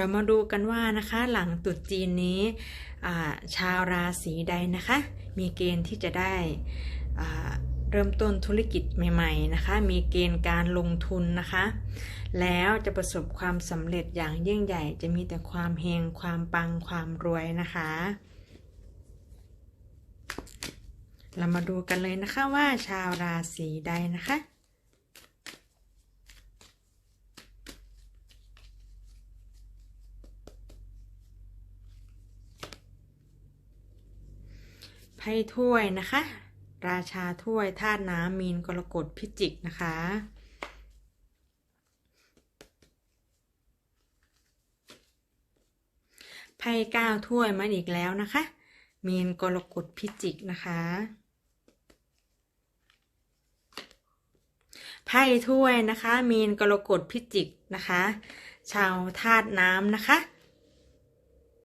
เรามาดูกันว่านะคะหลังตรุษจีนนี้ชาวราศีใดนะคะ มีเกณฑ์ที่จะได้เริ่มต้นธุรกิจใหม่ๆนะคะ มีเกณฑ์การลงทุนนะคะ แล้วจะประสบความสำเร็จอย่างยิ่งใหญ่ จะมีแต่ความเฮงความปังความรวยนะคะ เรามาดูกันเลยนะคะว่าชาวราศีใดนะคะ ไพ่ถ้วยนะคะ ราชาถ้วยธาตุน้ำมีนกรกฎพิจิกนะคะไพ่เก้าถ้วยมาอีกแล้วนะคะ มีนกรกฎพิจิกนะคะไพ่ถ้วยนะคะ มีนกรกฎพิจิกนะคะ ชาวธาตุน้ำนะคะ